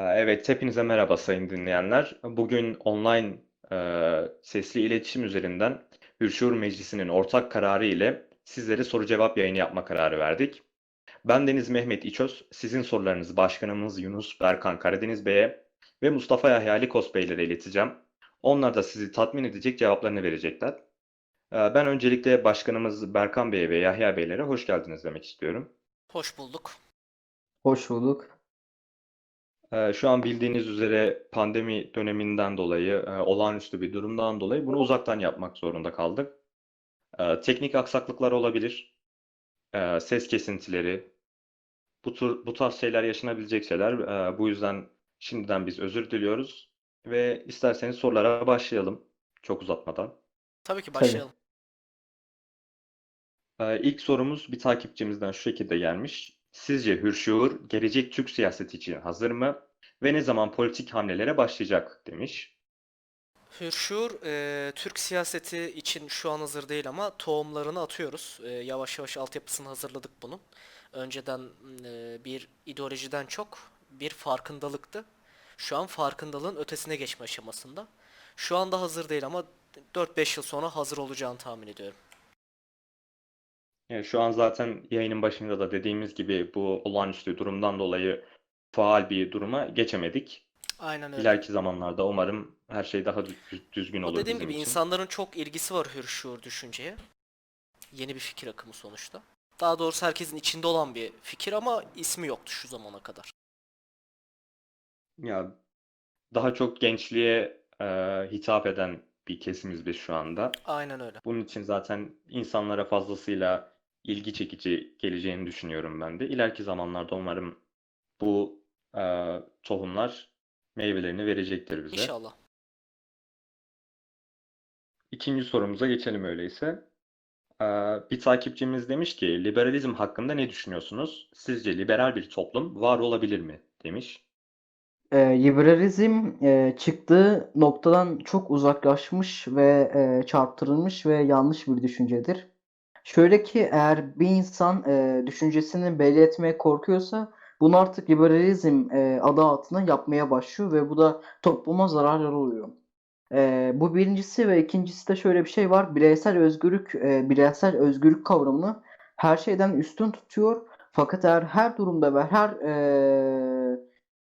Evet, hepinize merhaba sayın dinleyenler. Bugün online e, sesli iletişim üzerinden Hürşuur Meclisi'nin ortak kararı ile sizlere soru cevap yayını yapma kararı verdik. Ben Deniz Mehmet İçöz, sizin sorularınızı Başkanımız Yunus Berkan Karadeniz Bey'e ve Mustafa Yahya Ali Kos Beylere ileteceğim. Onlar da sizi tatmin edecek cevaplarını verecekler. Ee, Ben öncelikle Başkanımız Berkan Bey'e ve Yahya Beylere hoş geldiniz demek istiyorum. Hoş bulduk. Hoş bulduk. Ee, Şu an bildiğiniz üzere pandemi döneminden dolayı, e, olağanüstü bir durumdan dolayı bunu uzaktan yapmak zorunda kaldık. Ee, Teknik aksaklıklar olabilir, Ee, ses kesintileri, bu tür bu tarz şeyler yaşanabilecek şeyler. Ee, Bu yüzden şimdiden biz özür diliyoruz ve isterseniz sorulara başlayalım, çok uzatmadan. Tabii ki Tabii. başlayalım. Ee, İlk sorumuz bir takipçimizden şu şekilde gelmiş. Sizce Hürşuur gelecek Türk siyaseti için hazır mı ve ne zaman politik hamlelere başlayacak demiş. Hürşuur, e, Türk siyaseti için şu an hazır değil ama tohumlarını atıyoruz. E, yavaş yavaş altyapısını hazırladık bunun. Önceden e, bir ideolojiden çok bir farkındalıktı. Şu an farkındalığın ötesine geçme aşamasında. Şu anda hazır değil ama 4-5 yıl sonra hazır olacağını tahmin ediyorum. Yani şu an zaten yayının başında da dediğimiz gibi bu olağanüstü durumdan dolayı faal bir duruma geçemedik. Aynen öyle. İleriki zamanlarda umarım her şey daha düz- düzgün O olur dediğim bizim gibi için. insanların çok ilgisi var Hürşuur düşünceye. Yeni bir fikir akımı sonuçta. Daha doğrusu herkesin içinde olan bir fikir ama ismi yoktu şu zamana kadar. Ya daha çok gençliğe e, hitap eden bir kesimiz biz şu anda. Aynen öyle. Bunun için zaten insanlara fazlasıyla ilgi çekici geleceğini düşünüyorum ben de. İleriki zamanlarda umarım bu e, tohumlar meyvelerini verecektir bize. İnşallah. İkinci sorumuza geçelim öyleyse. Ee, Bir takipçimiz demiş ki liberalizm hakkında ne düşünüyorsunuz? Sizce liberal bir toplum var olabilir mi? demiş. Ee, liberalizm e, çıktığı noktadan çok uzaklaşmış ve e, çarptırılmış ve yanlış bir düşüncedir. Şöyle ki eğer bir insan e, düşüncesini belli etmeye korkuyorsa bunu artık liberalizm e, adı altında yapmaya başlıyor ve bu da topluma zararlı oluyor. E, bu birincisi ve ikincisi de şöyle bir şey var. Bireysel özgürlük, e, bireysel özgürlük kavramını her şeyden üstün tutuyor. Fakat eğer her durumda ve her e,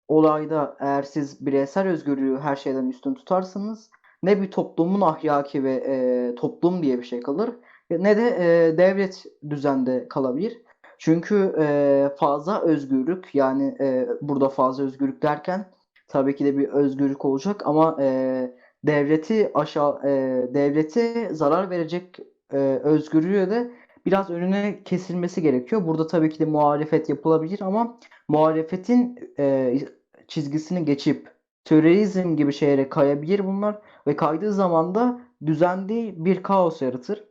olayda eğer siz bireysel özgürlüğü her şeyden üstün tutarsanız ne bir toplumun ahlaki ve e, toplum diye bir şey kalır ne de e, devlet düzende kalabilir. Çünkü e, fazla özgürlük yani e, burada fazla özgürlük derken tabii ki de bir özgürlük olacak ama e, devleti aşağı e, devlete zarar verecek e, özgürlüğü de biraz önüne kesilmesi gerekiyor. Burada tabii ki de muhalefet yapılabilir ama muhalefetin e, çizgisini geçip terörizm gibi şeylere kayabilir bunlar ve kaydığı zaman da düzen değil bir kaos yaratır.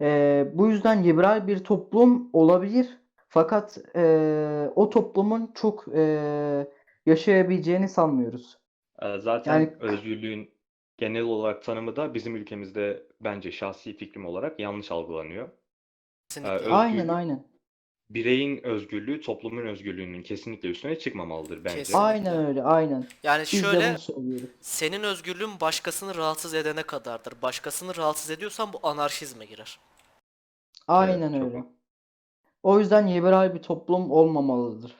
E, bu yüzden liberal bir toplum olabilir fakat e, o toplumun çok e, yaşayabileceğini sanmıyoruz. Zaten Yani özgürlüğün genel olarak tanımı da bizim ülkemizde bence şahsi fikrim olarak yanlış algılanıyor. Ee, Kesinlikle. aynen aynen. Bireyin özgürlüğü toplumun özgürlüğünün kesinlikle üstüne çıkmamalıdır bence. Kesinlikle. Aynen öyle aynen. Yani Biz de şöyle bunu söylüyoruz. senin özgürlüğün başkasını rahatsız edene kadardır. Başkasını rahatsız ediyorsan bu anarşizme girer. Evet, Aynen çok öyle. O yüzden liberal bir toplum olmamalıdır.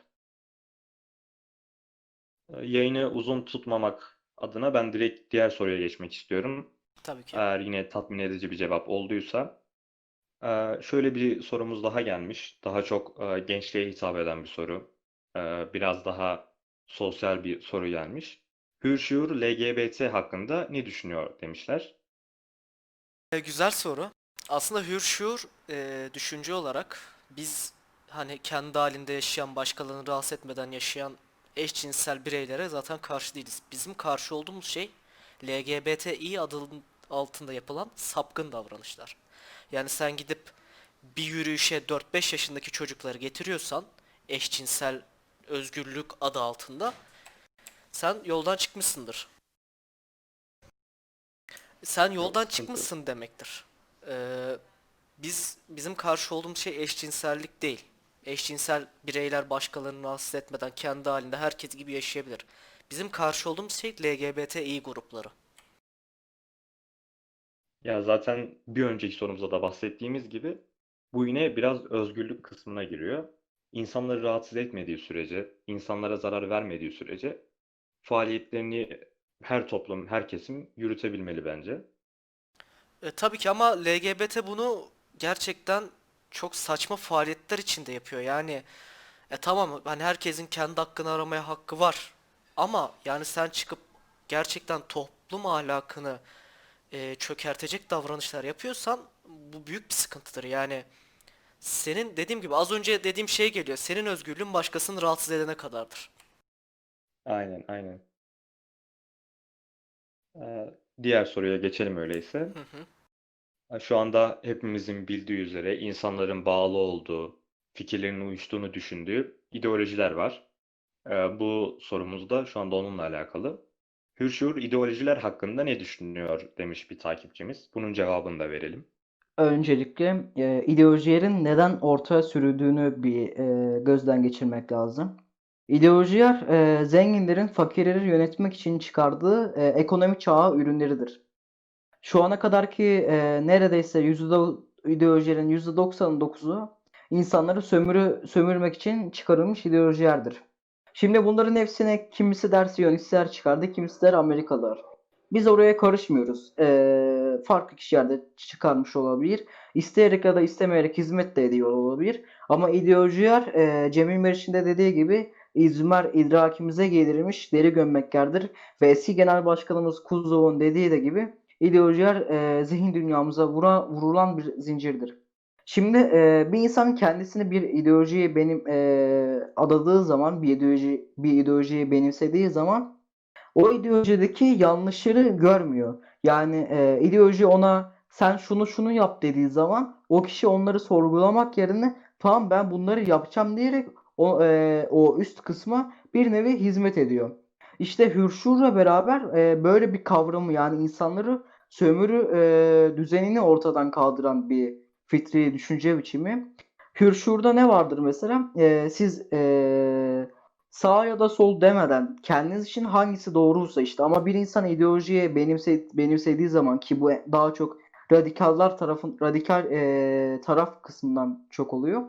Ee, Yayını uzun tutmamak adına ben direkt diğer soruya geçmek istiyorum. Tabii ki. Eğer yine tatmin edici bir cevap olduysa. Şöyle bir sorumuz daha gelmiş. Daha çok gençliğe hitap eden bir soru. Biraz daha sosyal bir soru gelmiş. Hürşuur LGBT hakkında ne düşünüyor demişler. Güzel soru. Aslında hürşuur e, düşünce olarak biz hani kendi halinde yaşayan, başkalarını rahatsız etmeden yaşayan eşcinsel bireylere zaten karşı değiliz. Bizim karşı olduğumuz şey LGBTİ adı altında yapılan sapkın davranışlar. Yani sen gidip bir yürüyüşe 4-5 yaşındaki çocukları getiriyorsan eşcinsel özgürlük adı altında sen yoldan çıkmışsındır. Sen yoldan çıkmışsın demektir. Ee, biz bizim karşı olduğumuz şey eşcinsellik değil. eşcinsel bireyler başkalarını rahatsız etmeden kendi halinde herkes gibi yaşayabilir. Bizim karşı olduğumuz şey LGBTİ grupları. Ya zaten bir önceki sorumuzda da bahsettiğimiz gibi bu yine biraz özgürlük kısmına giriyor. İnsanları rahatsız etmediği sürece, insanlara zarar vermediği sürece faaliyetlerini her toplum, her kesim yürütebilmeli bence. E, tabii ki ama LGBT bunu gerçekten çok saçma faaliyetler içinde yapıyor. Yani e, tamam hani herkesin kendi hakkını aramaya hakkı var. Ama yani sen çıkıp gerçekten toplum ahlakını e, çökertecek davranışlar yapıyorsan bu büyük bir sıkıntıdır. Yani senin dediğim gibi az önce dediğim şey geliyor. Senin özgürlüğün başkasını rahatsız edene kadardır. Aynen, aynen. Ee, diğer soruya geçelim öyleyse. Hı hı. Şu anda hepimizin bildiği üzere insanların bağlı olduğu, fikirlerinin uyuştuğunu düşündüğü ideolojiler var. Ee, bu sorumuz da şu anda onunla alakalı. Hürşur ideolojiler hakkında ne düşünüyor demiş bir takipçimiz. Bunun cevabını da verelim. Öncelikle e, ideolojilerin neden ortaya sürüldüğünü bir e, gözden geçirmek lazım. İdeolojiler e, zenginlerin fakirleri yönetmek için çıkardığı e, ekonomik çağı ürünleridir. Şu ana kadarki e, neredeyse yüzde ideolojilerin %99'u insanları sömürü sömürmek için çıkarılmış ideolojilerdir. Şimdi bunların hepsine kimisi der Siyonistler çıkardı, kimisi der Amerikalılar. Biz oraya karışmıyoruz. Ee, farklı kişiler de çıkarmış olabilir. İsteyerek ya da istemeyerek hizmet de ediyor olabilir. Ama ideolojiler e, Cemil Meriç'in de dediği gibi İzmer idrakimize giydirilmiş deri gömmeklerdir. Ve eski genel başkanımız Kuzov'un dediği de gibi ideolojiler e, zihin dünyamıza vura, vurulan bir zincirdir. Şimdi e, bir insan kendisini bir ideolojiye benim e, adadığı zaman, bir ideoloji bir ideolojiyi benimsediği zaman o ideolojideki yanlışları görmüyor. Yani e, ideoloji ona sen şunu şunu yap dediği zaman o kişi onları sorgulamak yerine tamam ben bunları yapacağım diyerek o, e, o üst kısma bir nevi hizmet ediyor. İşte Hürşur'la beraber e, böyle bir kavramı yani insanları sömürü e, düzenini ortadan kaldıran bir fitri düşünce biçimi. Hürşur'da ne vardır mesela? E, siz e, sağ ya da sol demeden kendiniz için hangisi doğruysa işte ama bir insan ideolojiye benimse, benimsediği zaman ki bu daha çok radikallar tarafın radikal e, taraf kısmından çok oluyor.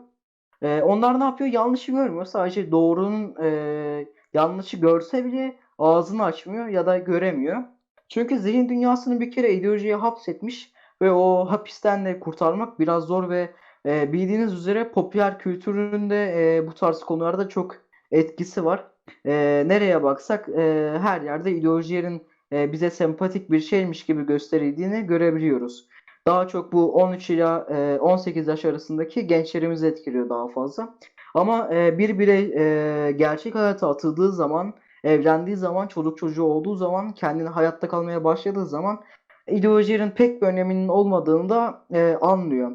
E, onlar ne yapıyor? Yanlışı görmüyor. Sadece doğrunun e, yanlışı görse bile ağzını açmıyor ya da göremiyor. Çünkü zihin dünyasını bir kere ideolojiye hapsetmiş ve o hapisten de kurtarmak biraz zor ve e, bildiğiniz üzere popüler kültüründe e, bu tarz konularda çok etkisi var. E, nereye baksak e, her yerde ideolojilerin e, bize sempatik bir şeymiş gibi gösterildiğini görebiliyoruz. Daha çok bu 13 ila e, 18 yaş arasındaki gençlerimizi etkiliyor daha fazla. Ama e, bir birey e, gerçek hayata atıldığı zaman, evlendiği zaman, çocuk çocuğu olduğu zaman, kendini hayatta kalmaya başladığı zaman ideolojilerin pek bir öneminin olmadığını da e, anlıyor.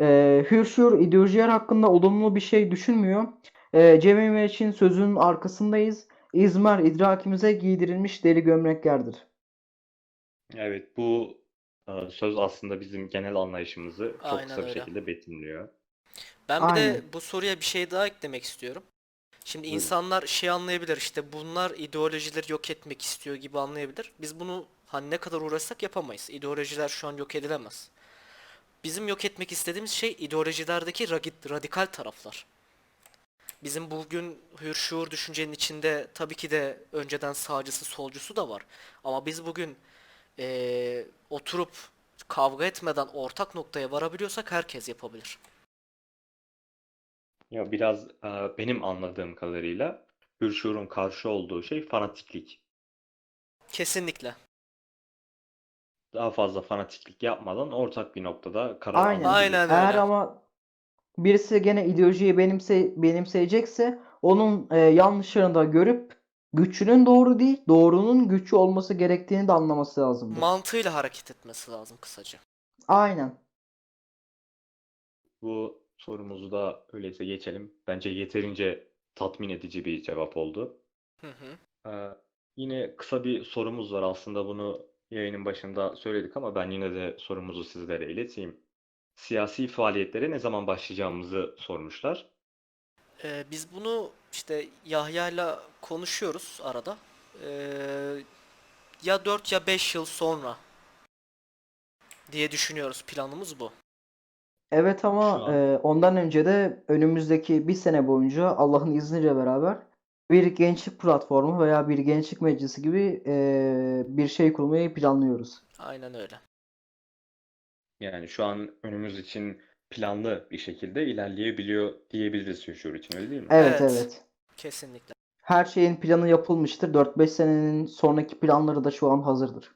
E, Hürşür ideolojiler hakkında olumlu bir şey düşünmüyor. E, Cemil Meriç'in sözünün arkasındayız. İzmar idrakimize giydirilmiş deri gömleklerdir. Evet, bu e, söz aslında bizim genel anlayışımızı çok Aynen kısa bir öyle. şekilde betimliyor. Ben bir de Aynen. bu soruya bir şey daha eklemek istiyorum. Şimdi Buyurun. insanlar şey anlayabilir işte bunlar ideolojileri yok etmek istiyor gibi anlayabilir. Biz bunu hani ne kadar uğraşsak yapamayız. İdeolojiler şu an yok edilemez. Bizim yok etmek istediğimiz şey ideolojilerdeki radikal taraflar. Bizim bugün hür şuur düşüncenin içinde tabii ki de önceden sağcısı solcusu da var. Ama biz bugün eee, oturup kavga etmeden ortak noktaya varabiliyorsak herkes yapabilir. Ya biraz e, benim anladığım kadarıyla Hürşur'un karşı olduğu şey fanatiklik. Kesinlikle. Daha fazla fanatiklik yapmadan ortak bir noktada karar Aynen. alma Aynen gibi. Eğer öyle. ama birisi gene ideolojiyi benimse benimseyecekse onun e, yanlışlarını da görüp güçlünün doğru değil, doğrunun güçlü olması gerektiğini de anlaması lazımdır. Mantığıyla hareket etmesi lazım kısaca. Aynen. Bu sorumuzu da öyleyse geçelim. Bence yeterince tatmin edici bir cevap oldu. Hı hı. Ee, yine kısa bir sorumuz var. Aslında bunu yayının başında söyledik ama ben yine de sorumuzu sizlere ileteyim. Siyasi faaliyetlere ne zaman başlayacağımızı sormuşlar. Ee, biz bunu işte Yahya'yla konuşuyoruz arada. Ee, ya 4 ya 5 yıl sonra diye düşünüyoruz. Planımız bu. Evet ama e, ondan önce de önümüzdeki bir sene boyunca Allah'ın izniyle beraber bir gençlik platformu veya bir gençlik meclisi gibi e, bir şey kurmayı planlıyoruz. Aynen öyle. yani şu an önümüz için planlı bir şekilde ilerleyebiliyor diyebiliriz Hürşur için öyle değil mi? Evet Evet. evet. Kesinlikle. Her şeyin planı yapılmıştır. 4-5 senenin sonraki planları da şu an hazırdır.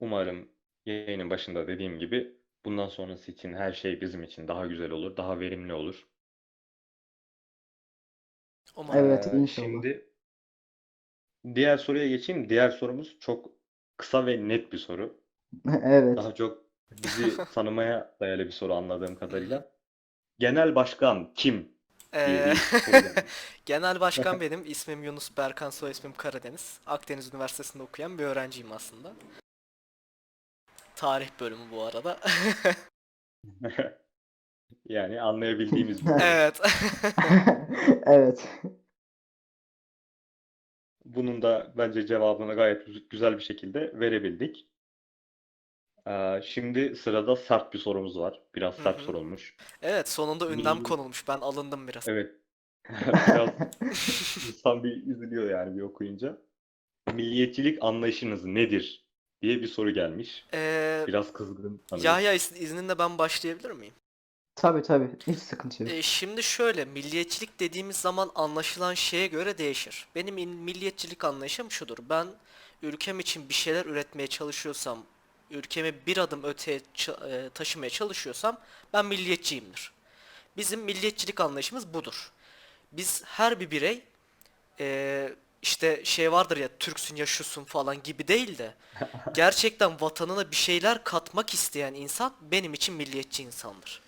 Umarım yayının başında dediğim gibi bundan sonrası için her şey bizim için daha güzel olur, daha verimli olur. Umarım. Evet inşallah. şimdi diğer soruya geçeyim. Diğer sorumuz çok kısa ve net bir soru. Evet. Daha çok bizi tanımaya dayalı bir soru anladığım kadarıyla. Genel başkan kim diye Ee, bir soru gelmiş. Genel başkan benim. İsmim Yunus Berkan, soy ismim Karadeniz. Akdeniz Üniversitesi'nde okuyan bir öğrenciyim aslında. Tarih bölümü bu arada. Yani anlayabildiğimiz bir soru. Evet. Evet. Bunun da bence cevabını gayet güz- güzel bir şekilde verebildik. Ee, şimdi sırada sert bir sorumuz var. Biraz sert hı. sorulmuş. Evet, sonunda ünlem konulmuş. Ben alındım biraz. Evet. Biraz insan bir üzülüyor yani bir okuyunca. Milliyetçilik anlayışınız nedir diye bir soru gelmiş. Ee, Biraz kızgın sanırım. Yahya iz- izninle ben başlayabilir miyim? Tabii tabii. Hiç sıkıntı yok. Ee, şimdi şöyle, milliyetçilik dediğimiz zaman anlaşılan şeye göre değişir. Benim in- milliyetçilik anlayışım şudur. Ben ülkem için bir şeyler üretmeye çalışıyorsam, ülkemi bir adım öteye ça- e, taşımaya çalışıyorsam ben milliyetçiyimdir. Bizim milliyetçilik anlayışımız budur. Biz her bir birey e, işte şey vardır ya Türksün ya şusun falan gibi değil de gerçekten vatanına bir şeyler katmak isteyen insan benim için milliyetçi insandır.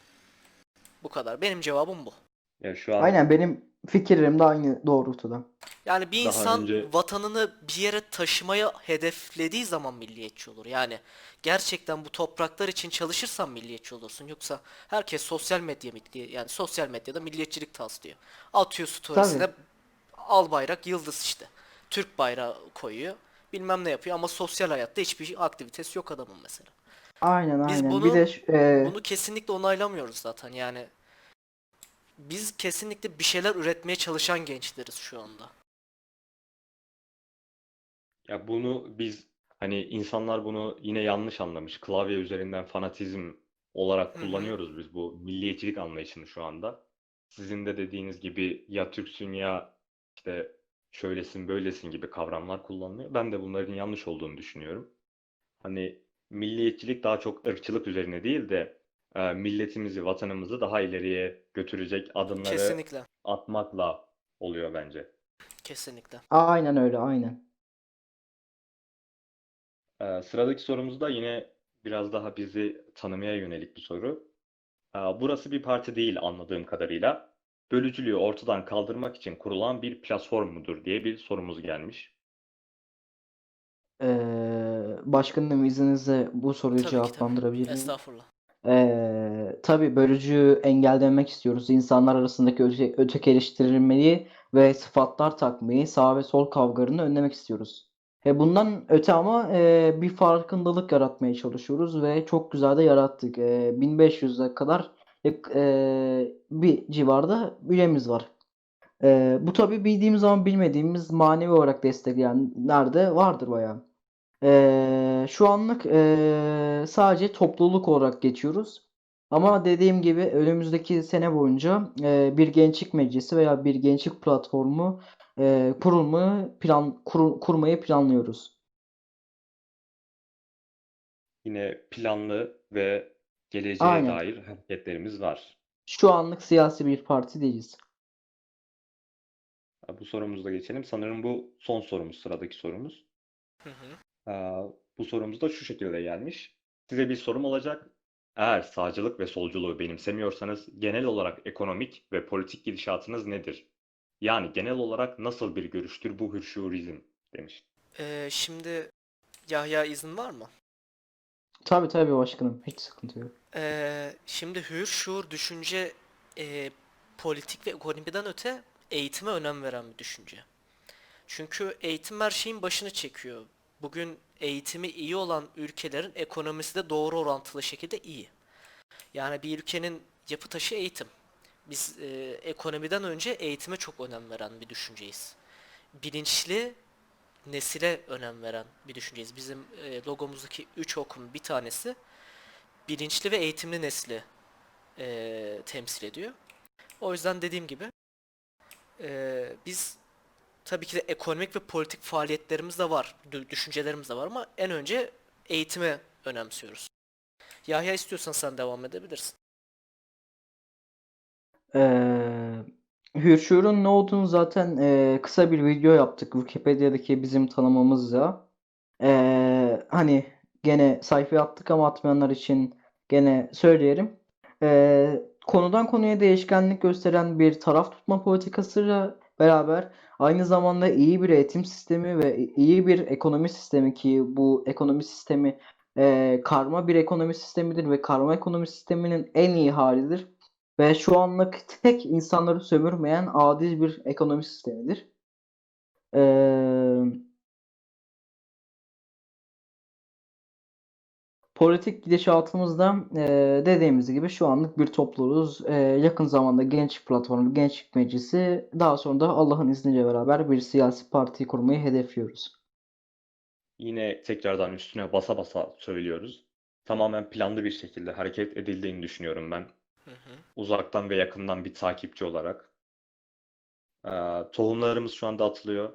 Bu kadar. Benim cevabım bu. Ya şu an Aynen benim fikirlerim de aynı doğrultuda. Yani bir Daha insan önce- vatanını bir yere taşımaya hedeflediği zaman milliyetçi olur. Yani gerçekten bu topraklar için çalışırsan milliyetçi olursun. Yoksa herkes sosyal medya milli- yani sosyal medyada milliyetçilik taslıyor. Atıyor storiesine al bayrak yıldız işte. Türk bayrağı koyuyor. Bilmem ne yapıyor ama sosyal hayatta hiçbir aktivitesi yok adamın mesela. Aynen Biz aynen. bunu- Bir de ş- e, Bunu kesinlikle onaylamıyoruz zaten yani. Biz kesinlikle bir şeyler üretmeye çalışan gençleriz şu anda. ya bunu biz hani insanlar bunu yine yanlış anlamış. Klavye üzerinden fanatizm olarak kullanıyoruz biz bu milliyetçilik anlayışını şu anda. Sizin de dediğiniz gibi ya Türksün ya işte şöylesin böylesin gibi kavramlar kullanılıyor. Ben de bunların yanlış olduğunu düşünüyorum. Hani milliyetçilik daha çok ırkçılık üzerine değil de milletimizi, vatanımızı daha ileriye götürecek adımları Kesinlikle. atmakla oluyor bence. Kesinlikle. aynen öyle aynen. Ee, sıradaki sorumuz da yine biraz daha bizi tanımaya yönelik bir soru. Ee, burası bir parti değil anladığım kadarıyla. Bölücülüğü ortadan kaldırmak için kurulan bir platform mudur diye bir sorumuz gelmiş. E, başkanım izninizle bu soruyu Tabii ki tabii. cevaplandırabilir miyim? Estağfurullah. Ee, tabii bölücü engellemek istiyoruz. İnsanlar arasındaki öte, ötekileştirilmeyi ve sıfatlar takmayı, sağ ve sol kavgalarını önlemek istiyoruz. E bundan öte ama e, bir farkındalık yaratmaya çalışıyoruz ve çok güzel de yarattık. E, 1500'e kadar e, bir civarda üyemiz var. E, bu tabii bildiğimiz ama bilmediğimiz manevi olarak destekleyenler de vardır bayağı. Ee, şu anlık ee, sadece topluluk olarak geçiyoruz. Ama dediğim gibi önümüzdeki sene boyunca ee, bir gençlik meclisi veya bir gençlik platformu ee, kurulmayı plan kur- kurmayı planlıyoruz. Yine planlı ve geleceğe Aynen. dair hareketlerimiz var. Şu anlık siyasi bir parti değiliz. Bu sorumuza geçelim. Sanırım bu son sorumuz, sıradaki sorumuz. Hı hı. Ee, bu sorumuz da şu şekilde gelmiş. Size bir sorum olacak. Eğer sağcılık ve solculuğu benimsemiyorsanız genel olarak ekonomik ve politik gidişatınız nedir? Yani genel olarak nasıl bir görüştür bu hürşurizm demiş. Ee, şimdi Yahya izin var mı? Tabii tabii başkanım. Hiç sıkıntı yok. Ee, şimdi hür, şuur, düşünce e, politik ve ekonomiden öte eğitime önem veren bir düşünce. Çünkü eğitim her şeyin başını çekiyor. Bugün eğitimi iyi olan ülkelerin ekonomisi de doğru orantılı şekilde iyi. Yani bir ülkenin yapı taşı eğitim. Biz e, ekonomiden önce eğitime çok önem veren bir düşünceyiz. Bilinçli nesile önem veren bir düşünceyiz. Bizim e, logomuzdaki üç okun bir tanesi bilinçli ve eğitimli nesli e, temsil ediyor. O yüzden dediğim gibi e, biz tabii ki de ekonomik ve politik faaliyetlerimiz de var, dü- düşüncelerimiz de var ama en önce eğitime önemsiyoruz. Yahya istiyorsan sen devam edebilirsin. Ee, Hürşur'un ne olduğunu zaten e, kısa bir video yaptık Wikipedia'daki bizim tanımımızla. Ee, hani gene sayfaya attık ama atmayanlar için gene söyleyelim. Ee, konudan konuya değişkenlik gösteren bir taraf tutma politikasıyla beraber aynı zamanda iyi bir eğitim sistemi ve iyi bir ekonomi sistemi ki bu ekonomi sistemi e, karma bir ekonomi sistemidir ve karma ekonomi sisteminin en iyi halidir. Ve şu anlık tek insanları sömürmeyen adil bir ekonomi sistemidir. Ee, politik gidişatımızda ee, dediğimiz gibi şu anlık bir topluluğuz. Ee, yakın zamanda Gençlik Platformu, Gençlik Meclisi, daha sonra da Allah'ın izniyle beraber bir siyasi parti kurmayı hedefliyoruz. Yine tekrardan üstüne basa basa söylüyoruz. Tamamen planlı bir şekilde hareket edildiğini düşünüyorum ben. Hı hı. Uzaktan ve yakından bir takipçi olarak. Ee, tohumlarımız şu anda atılıyor.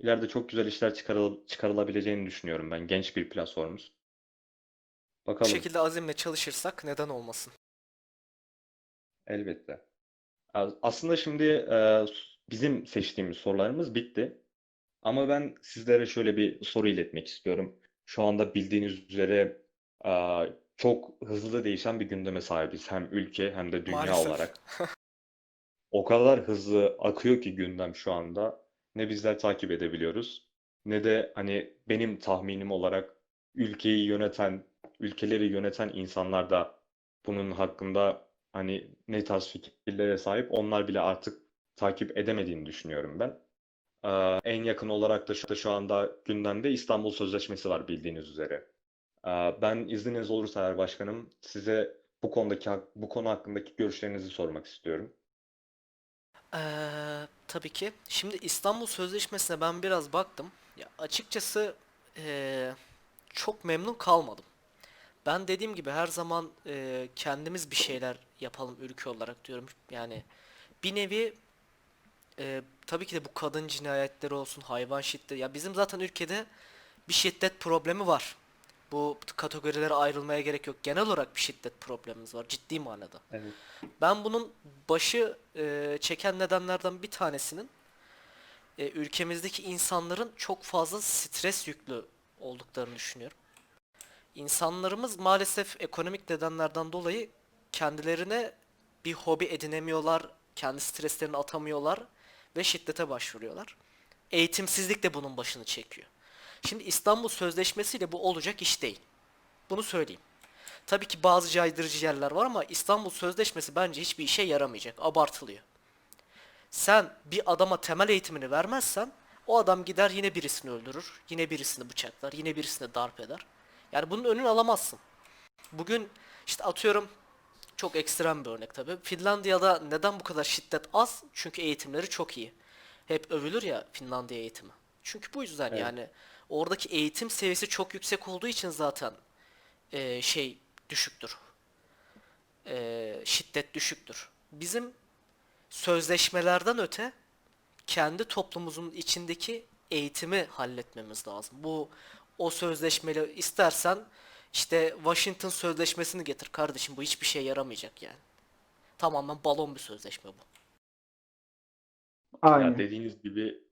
İleride çok güzel işler çıkarıl çıkarılabileceğini düşünüyorum ben. Genç bir platformuz. Bu Bakalım. şekilde azimle çalışırsak neden olmasın? Elbette. Az- Aslında şimdi e, bizim seçtiğimiz sorularımız bitti. Ama ben sizlere şöyle bir soru iletmek istiyorum. Şu anda bildiğiniz üzere e, çok hızlı değişen bir gündeme sahibiz. Hem ülke hem de dünya Maalesef. olarak. O kadar hızlı akıyor ki gündem şu anda. Ne bizler takip edebiliyoruz, ne de hani benim tahminim olarak ülkeyi yöneten, ülkeleri yöneten insanlar da bunun hakkında hani ne tarz fikirlere sahip onlar bile artık takip edemediğini düşünüyorum ben. Ee, en yakın olarak da şu, şu anda gündemde İstanbul Sözleşmesi var bildiğiniz üzere. Ee, ben izniniz olursa eğer başkanım size bu konudaki bu konu hakkındaki görüşlerinizi sormak istiyorum. Eee, tabii ki. Şimdi İstanbul Sözleşmesi'ne ben biraz baktım. Ya açıkçası eee, çok memnun kalmadım. Ben dediğim gibi her zaman eee, kendimiz bir şeyler yapalım ülke olarak diyorum. Yani bir nevi eee, tabii ki de bu kadın cinayetleri olsun, hayvan şiddeti. Ya bizim zaten ülkede bir şiddet problemi var. Bu kategorilere ayrılmaya gerek yok. Genel olarak bir şiddet problemimiz var ciddi manada. Evet. Ben bunun başı e, çeken nedenlerden bir tanesinin e, ülkemizdeki insanların çok fazla stres yüklü olduklarını düşünüyorum. İnsanlarımız maalesef ekonomik nedenlerden dolayı kendilerine bir hobi edinemiyorlar, kendi streslerini atamıyorlar ve şiddete başvuruyorlar. Eğitimsizlik de bunun başını çekiyor. Şimdi İstanbul Sözleşmesi ile bu olacak iş değil. Bunu söyleyeyim. Tabii ki bazı caydırıcı yerler var ama İstanbul Sözleşmesi bence hiçbir işe yaramayacak. Abartılıyor. Sen bir adama temel eğitimini vermezsen o adam gider yine birisini öldürür, yine birisini bıçaklar, yine birisini darp eder. Yani bunun önünü alamazsın. Bugün işte atıyorum çok ekstrem bir örnek tabii. Finlandiya'da neden bu kadar şiddet az? Çünkü eğitimleri çok iyi. Hep övülür ya Finlandiya eğitimi. Çünkü bu yüzden Evet. yani oradaki eğitim seviyesi çok yüksek olduğu için zaten eee, şey düşüktür. Eee, şiddet düşüktür. Bizim sözleşmelerden öte kendi toplumumuzun içindeki eğitimi halletmemiz lazım. Bu o sözleşmeli istersen işte Washington Sözleşmesi'ni getir kardeşim bu hiçbir şeye yaramayacak yani. Tamamen balon bir sözleşme bu. Ya Aynen. dediğiniz gibi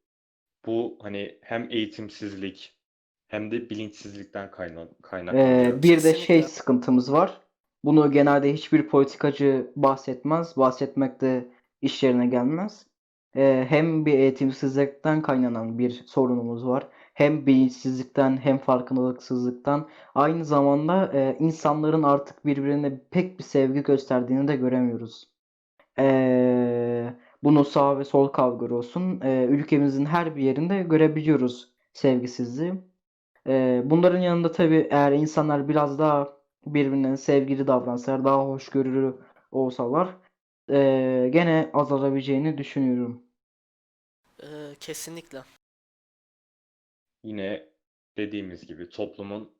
bu hani hem eğitimsizlik hem de bilinçsizlikten kayna Ee, kaynaklanıyor. bir de şey sıkıntımız var. Bunu genelde hiçbir politikacı bahsetmez. Bahsetmek de iş yerine gelmez. Ee, hem bir eğitimsizlikten kaynanan bir sorunumuz var. Hem bilinçsizlikten hem farkındalıksızlıktan. Aynı zamanda e, insanların artık birbirine pek bir sevgi gösterdiğini de göremiyoruz. Ee, bunu sağ ve sol kavgaları olsun. ee, ülkemizin her bir yerinde görebiliyoruz sevgisizliği. Ee, bunların yanında tabii eğer insanlar biraz daha birbirine sevgili davransalar, daha hoşgörülü olsalar ee, gene azalabileceğini düşünüyorum. Ee, kesinlikle. Yine dediğimiz gibi toplumun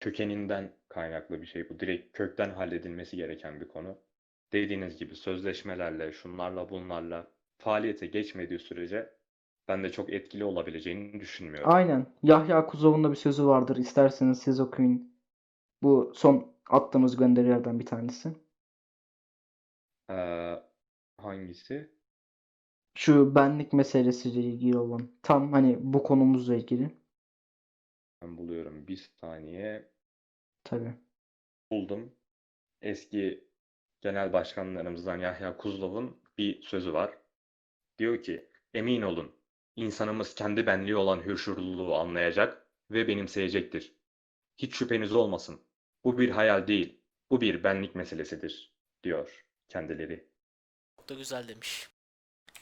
kökeninden kaynaklı bir şey bu. Direkt kökten halledilmesi gereken bir konu. Dediğiniz gibi sözleşmelerle, şunlarla bunlarla faaliyete geçmediği sürece ben de çok etkili olabileceğini düşünmüyorum. Aynen. Yahya Kuzov'un da bir sözü vardır. İsterseniz siz okuyun. Bu son attığımız gönderilerden bir tanesi. Ee, hangisi? Şu benlik meselesiyle ilgili olan. Tam hani bu konumuzla ilgili. Ben buluyorum. Bir saniye. Tabii. Buldum. Eski genel başkanlarımızdan Yahya Kuzlov'un bir sözü var. Diyor ki, emin olun, insanımız kendi benliği olan hürşurluluğu anlayacak ve benimseyecektir. Hiç şüpheniz olmasın. Bu bir hayal değil, bu bir benlik meselesidir, diyor kendileri. Çok da güzel demiş.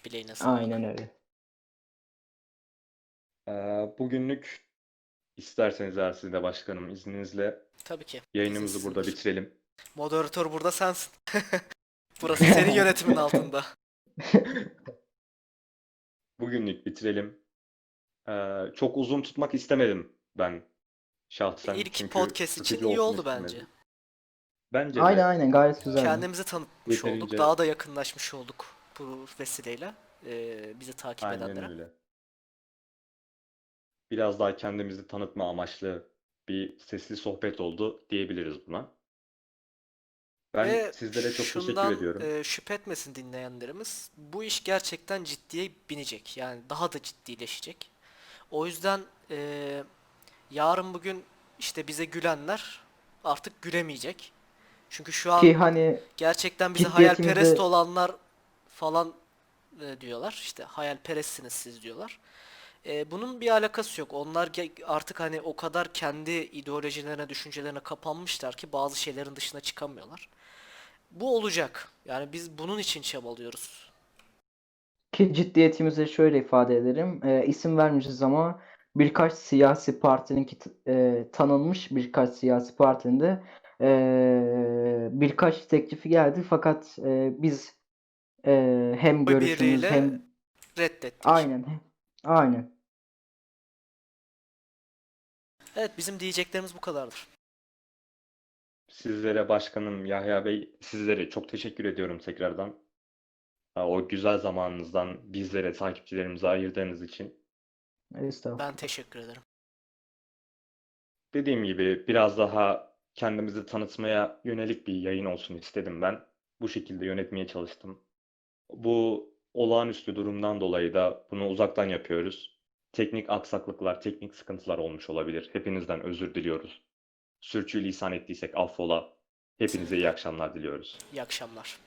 Bileğine sağlık. Aynen öyle. Ee, bugünlük isterseniz eğer siz de başkanım izninizle Tabii ki. yayınımızı burada bitirelim. Moderatör burada sensin. Burası senin yönetimin altında. Bugünlük bitirelim. Ee, çok uzun tutmak istemedim ben şahsen. İlk çünkü podcast için sıkıcı iyi olsun oldu bence. istemedim. Bence de Aynen aynen gayet güzel. Kendimizi tanıtmış olduk. Yeterince- Daha da yakınlaşmış olduk bu vesileyle. Ee, bizi takip aynen edenlere. öyle. Biraz daha kendimizi tanıtma amaçlı bir sesli sohbet oldu diyebiliriz buna. Ben Ve sizlere çok teşekkür şundan ediyorum. e, şüphe etmesin dinleyenlerimiz. Bu iş gerçekten ciddiye binecek. Yani daha da ciddileşecek. O yüzden e, yarın bugün işte bize gülenler artık gülemeyecek. Çünkü şu an Ki hani gerçekten bize ciddiyetimizi- hayalperest olanlar falan e, diyorlar. İşte hayalperestsiniz siz diyorlar. E, bunun bir alakası yok. Onlar ge- artık hani o kadar kendi ideolojilerine, düşüncelerine kapanmışlar ki bazı şeylerin dışına çıkamıyorlar. Bu olacak. Yani biz bunun için çabalıyoruz. ki ciddiyetimizi şöyle ifade ederim. Ee, isim vermeyeceğiz ama birkaç siyasi partinin ki e, tanınmış birkaç siyasi partinin de e, birkaç teklifi geldi fakat e, biz e, hem Oy görüşümüz hem Reddettik. aynen aynen Evet bizim diyeceklerimiz bu kadardır. Sizlere başkanım Yahya Bey, sizlere çok teşekkür ediyorum tekrardan. O güzel zamanınızdan bizlere, takipçilerimize ayırdığınız için. estağfurullah. Ben teşekkür ederim. Dediğim gibi biraz daha kendimizi tanıtmaya yönelik bir yayın olsun istedim ben. Bu şekilde yönetmeye çalıştım. Bu olağanüstü durumdan dolayı da bunu uzaktan yapıyoruz. Teknik aksaklıklar, teknik sıkıntılar olmuş olabilir. Hepinizden özür diliyoruz. Sürçülisan ettiysek affola. Hepinize iyi akşamlar diliyoruz. İyi akşamlar.